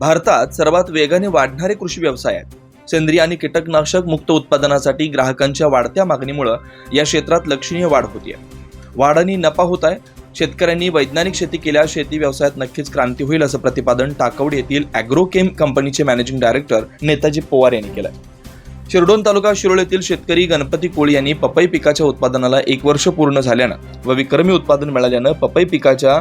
भारतात सर्वात वेगाने वाढणारे कृषी व्यवसाय आहेत. सेंद्रिय आणि कीटकनाशक मुक्त उत्पादनासाठी ग्राहकांच्या वाढत्या मागणीमुळे या क्षेत्रात लक्षणीय वाढ होतीये. वाढ आणि नफा होत आहे शेतकऱ्यांनी वैज्ञानिक शेती केल्यास शेती व्यवसायात नक्कीच क्रांती होईल असं प्रतिपादन टाकवड येथील अॅग्रोकेम कंपनीचे मॅनेजिंग डायरेक्टर नेताजी पवार यांनी केलं शिरडोन तालुका शिरोळ येथील शेतकरी गणपती कोळी यांनी पपई पिकाच्या उत्पादनाला एक वर्ष पूर्ण झाल्यानं व विक्रमी उत्पादन मिळाल्यानं पपई पिकाच्या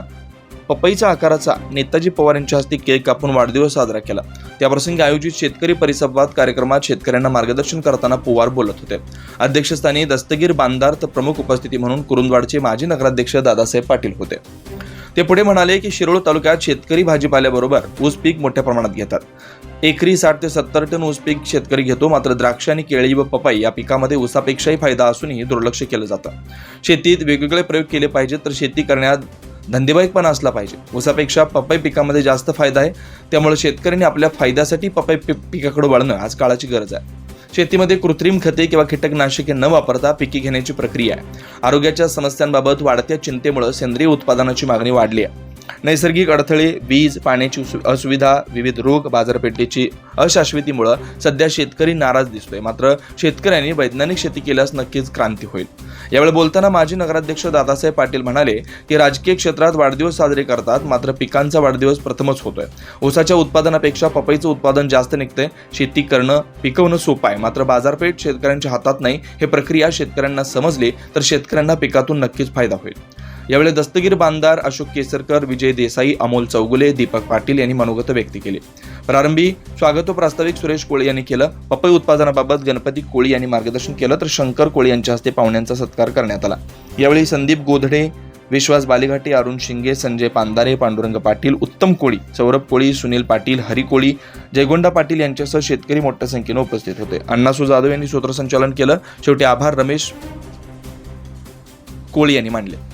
पपईच्या आकाराचा नेताजी पवार यांच्या हस्ते केक कापून वाढदिवस साजरा केला. त्याप्रसंगी आयोजित शेतकरी परिसंवाद कार्यक्रमात शेतकऱ्यांना मार्गदर्शन करताना पवार बोलत होते. अध्यक्षस्थानी दस्तगीर बांदार तर प्रमुख उपस्थिती म्हणून कुरुंदवाडचे माजी नगराध्यक्ष दादासाहेब पाटील होते. ते पुढे म्हणाले की शिरोळ तालुक्यात शेतकरी भाजीपाल्याबरोबर ऊस पीक मोठ्या प्रमाणात घेतात. एकरी साठ ते सत्तर टन ऊस पीक शेतकरी घेतो मात्र द्राक्ष आणि केळी व पपई या पिकामध्ये ऊसापेक्षाही फायदा असूनही दुर्लक्ष केलं जातं. शेतीत वेगवेगळे प्रयोग केले पाहिजेत तर शेती करण्यात धंदेवाईकपणा असला पाहिजे. ऊसापेक्षा पपई पिकामध्ये जास्त फायदा आहे. त्यामुळे शेतकऱ्यांनी आपल्या फायद्यासाठी पपई पिकाकडे वळणं आज काळाची गरज आहे. शेतीमध्ये कृत्रिम खते किंवा कीटकनाशके न वापरता पिके घेण्याची प्रक्रिया आहे. आरोग्याच्या समस्यांबाबत वाढत्या चिंतेमुळे सेंद्रिय उत्पादनाची मागणी वाढली आहे. नैसर्गिक अडथळे वीज पाण्याची सु- असुविधा विविध रोग बाजारपेठेची अशाश्वतीमुळं सध्या शेतकरी नाराज दिसतोय. मात्र शेतकऱ्यांनी वैज्ञानिक शेती केल्यास नक्कीच क्रांती होईल. यावेळी बोलताना माजी नगराध्यक्ष दादासाहेब पाटील म्हणाले की राजकीय क्षेत्रात वाढदिवस साजरे करतात मात्र पिकांचा वाढदिवस प्रथमच होतोय. ऊसाच्या उत्पादनापेक्षा पपईचं उत्पादन जास्त निघतंय. शेती करणं पिकवणं सोपं आहे. मात्र बाजारपेठ शेतकऱ्यांच्या हातात नाही हे प्रक्रिया शेतकऱ्यांना समजली तर शेतकऱ्यांना पिकातून नक्कीच फायदा होईल. यावेळी दस्तगीर बांदार अशोक केसरकर विजय देसाई अमोल चौगुले दीपक पाटील यांनी मनोगत व्यक्त केले. प्रारंभी स्वागत प्रास्ताविक सुरेश कोळी यांनी केलं. पपई उत्पादनाबाबत गणपती कोळी यांनी मार्गदर्शन केलं तर शंकर कोळी यांच्या हस्ते पाहुण्यांचा सत्कार करण्यात आला. यावेळी संदीप गोधडे विश्वास बालीघाटी अरुण शिंगे संजय पांदारे पांडुरंग पाटील उत्तम कोळी सौरभ कोळी सुनील पाटील हरी कोळी जयगोंडा पाटील यांच्यासह शेतकरी मोठ्या संख्येने उपस्थित होते. अण्णासू जाधव यांनी सूत्रसंचालन केलं. शेवटी आभार रमेश कोळी यांनी मांडले